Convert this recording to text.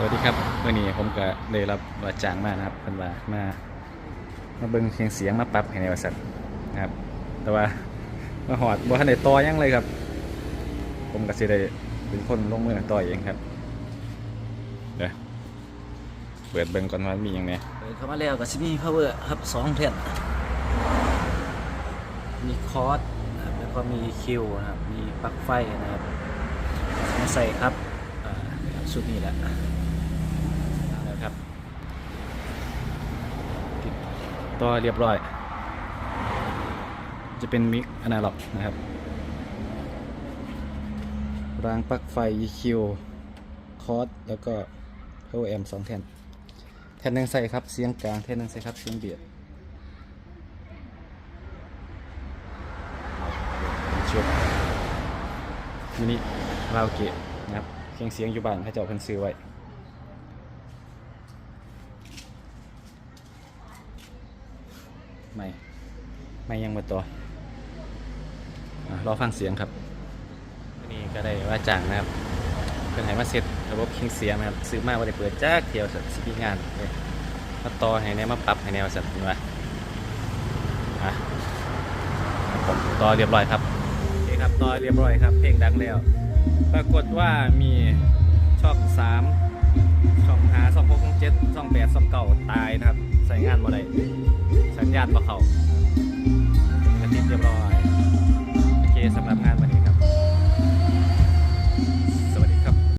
สวัสดีครับวันนี้ผมก็ได้รับว่าจ้างมานะครับเพิ่นว่ามามาเบิ่งเสียงเสียงมาปรับให้ในบริษัทนะครับ แต่ว่ามาหอดบ่ทันได้ต่อยังเลยครับ ผมก็สิได้เป็นคนลงมือต่อเองครับเดี๋ยวเปิดเบิ่งก่อนว่ามีหยังแหน่เปิดเข้ามาแล้วก็สิมี power ครับสองแผ่นมีคอร์สนะครับแล้วก็มีคิวนะครับมีปลั๊กไฟนะครับมาใส่ครับอ่าชุดนี้แหละแล้วครับติด ต่อเรียบร้อย จะเป็นมิกอนาล็อกนะครับ รางปลั๊กไฟ EQ คอร์สแล้วก็ power amp สองแท่นแท่นหนึ่งใส่ครับเสียงกลางแท่นหนึ่งใส่ครับเสียงเบียดชุดมินิราวเกะนะครับเครื่องเสียงอยู่บ้านพระเจ้าเพิ่นซื้อไว้ ไม่ไม่ยังมาตัวรอฟังเสียงครับนี่ก็ได้ว่าจ้างนะครับเพิ่นให้มาเสร็จระบบครื่องเสียงนะครับซื้อมาว่าได้เปิดจักเที่ยวสัตว์สิมีงานเลยมาต่อให้แนวมาปรับให้แนวสัตว์เป็นว่าอะครับผมต่อเรียบร้อยครับโอเคครับต่อเรียบร้อยครับ เพลงดังแล้วปรากฏว่ามีช่องสามช่องหาช่องหกช่องเจ็ดช่องแปดช่องเก่าตายนะครับ ใส่งานบ่ได้ ญญาณบ่เข้า